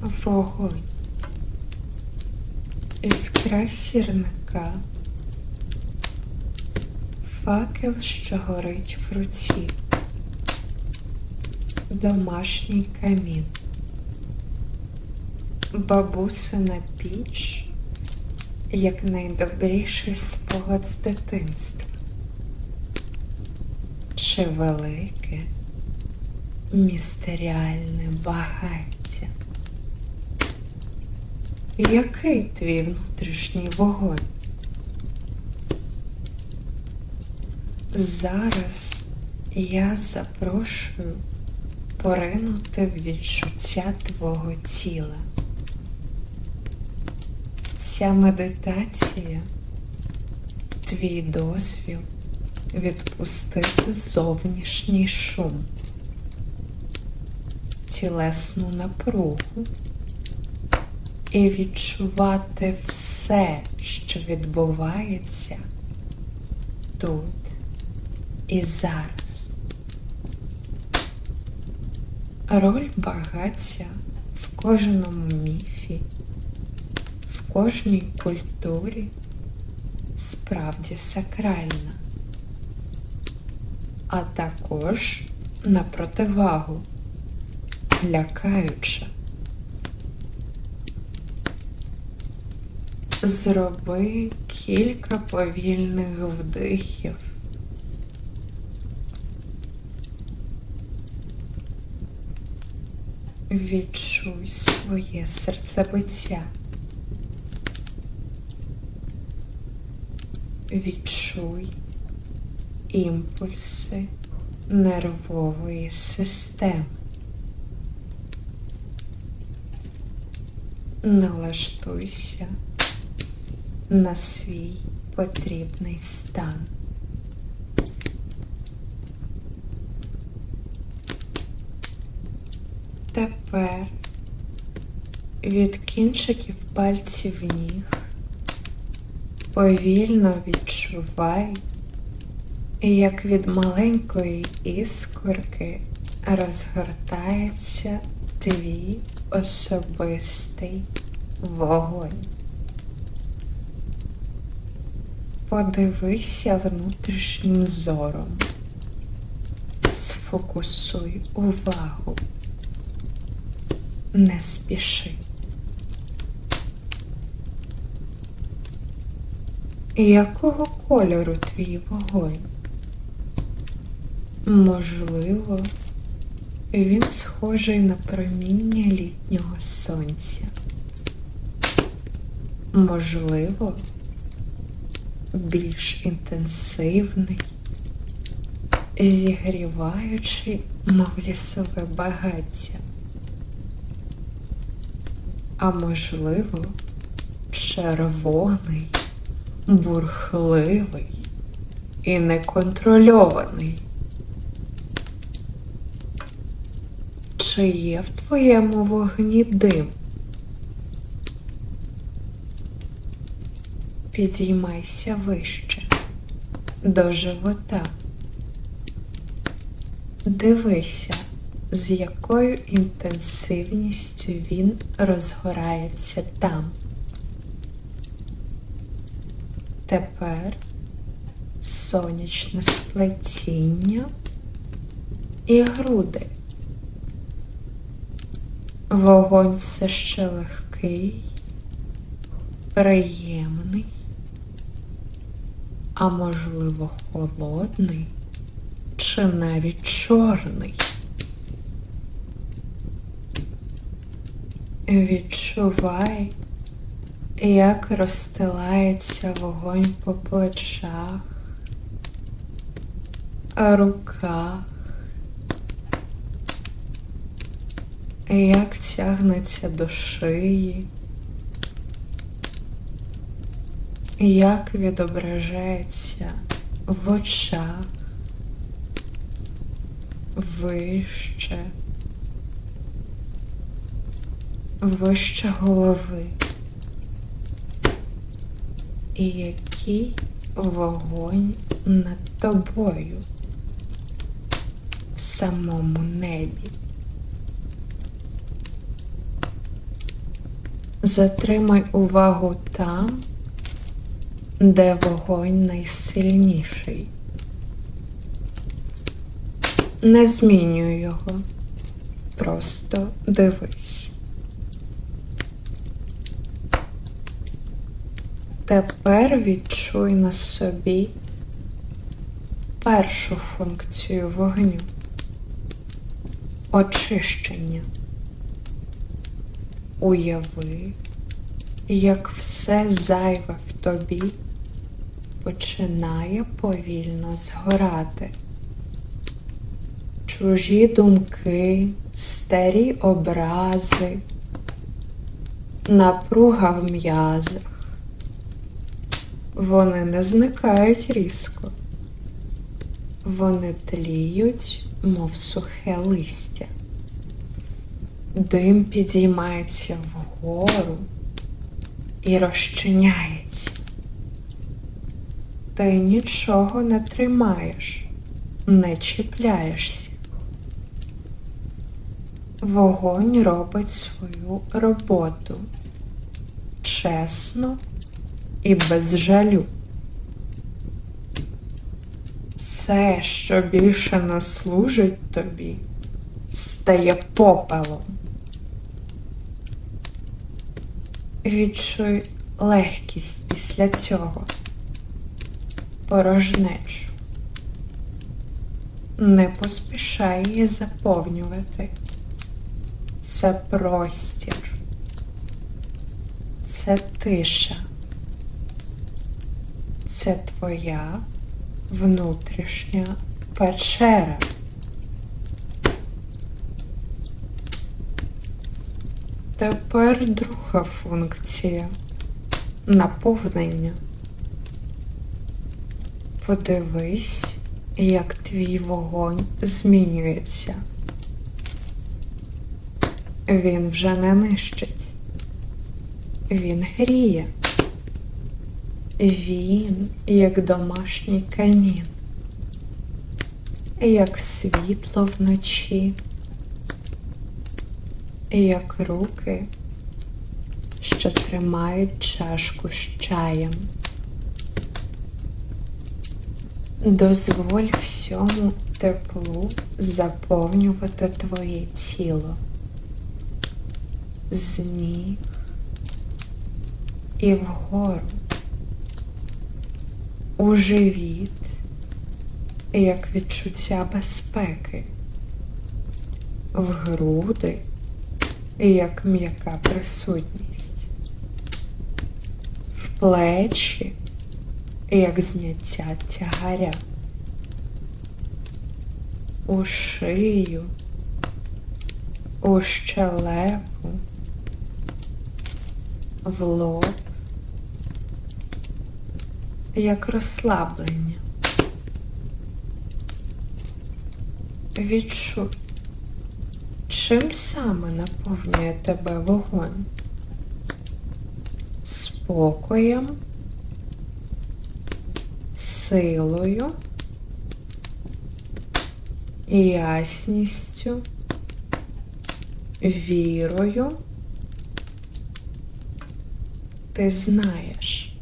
Вогонь. Іскра сірника. Факел, що горить в руці. Домашній камін. Бабусина піч, як найдобріший спогад з дитинства. Чи велике містеріальне багаття? Який твій внутрішній вогонь? Зараз я запрошую поринути в відчуття твого тіла. Ця медитація твій дозвіл відпустити зовнішній шум, тілесну напругу і відчувати все, що відбувається тут і зараз. Роль багаття в кожному міфі, в кожній культурі справді сакральна, а також на противагу лякаюча. Зроби кілька повільних вдихів. Відчуй своє серцебиття. Відчуй імпульси нервової системи. Налаштуйся на свій потрібний стан. Тепер від кінчиків пальців ніг повільно відчувай, як від маленької іскорки розгортається твій особистий вогонь. Подивися внутрішнім зором, сфокусуй увагу, не спіши. Якого кольору твій вогонь? Можливо, він схожий на проміння літнього сонця. Можливо, більш інтенсивний, зігріваючий, мов лісове багаття. А можливо, червоний, бурхливий і неконтрольований. Чи є в твоєму вогні дим? Підіймайся вище до живота. Дивися, з якою інтенсивністю він розгорається там. Тепер сонячне сплетіння і груди. Вогонь все ще легкий, приємний, а можливо холодний? Чи навіть чорний. Відчувай, як розстилається вогонь по плечах, руках, як тягнеться до шиї, як відображається в очах, вище, вище голови. І який вогонь над тобою в самому небі. Затримай увагу там, де вогонь найсильніший. Не змінюй його. Просто дивись. Тепер відчуй на собі першу функцію вогню очищення. Уяви, як все зайве в тобі починає повільно згорати. Чужі думки, старі образи, напруга в м'язах. Вони не зникають різко. Вони тліють, мов сухе листя. Дим підіймається вгору і розчиняється. Ти нічого не тримаєш, не чіпляєшся. Вогонь робить свою роботу чесно і без жалю. Все, що більше не служить тобі, стає попелом. Відчуй легкість після цього, порожнечу. Не поспішай її заповнювати. Це простір, це тиша, це твоя внутрішня печера. Тепер друга функція наповнення. Подивись, як твій вогонь змінюється. Він вже не нищить. Він гріє. Він як домашній камін, як світло вночі, як руки, що тримають чашку з чаєм. Дозволь всьому теплу заповнювати твоє тіло. З ніг і вгору. У живіт, як відчуття безпеки, в груди, як м'яка присутність, в плечі, як зняття тягаря, у шию, у щелепу, в лоб як розслаблення. Відчуй, чим саме наповнює тебе вогонь? Спокоєм, силою, ясністю, вірою. Ти знаєш.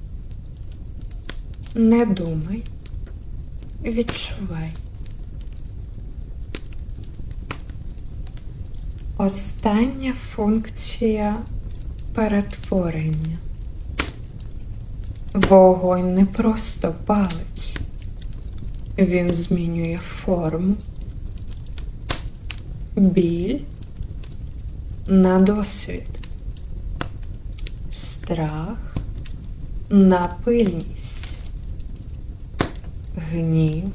Не думай, відчувай. Остання функція перетворення. Вогонь не просто палить, він змінює форму, біль на досвід, страх на пильність. Гнів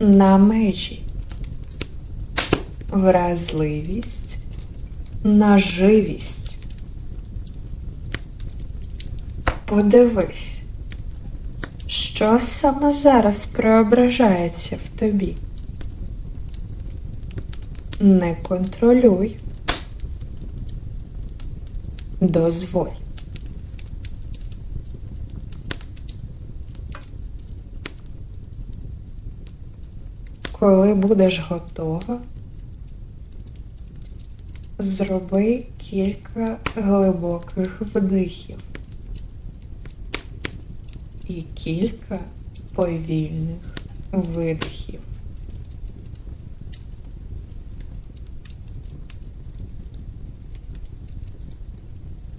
на межі, вразливість на живість. Подивись, що саме зараз преображається в тобі. Не контролюй, дозволь. Коли будеш готова, зроби кілька глибоких вдихів і кілька повільних видихів.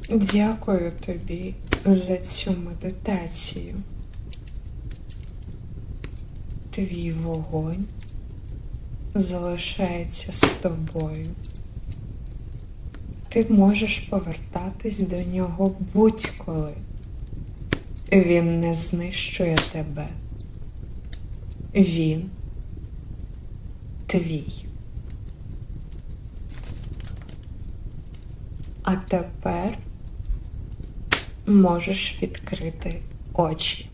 Дякую тобі за цю медитацію. Твій вогонь залишається з тобою. Ти можеш повертатись до нього будь-коли. Він не знищує тебе. Він твій. А тепер можеш відкрити очі.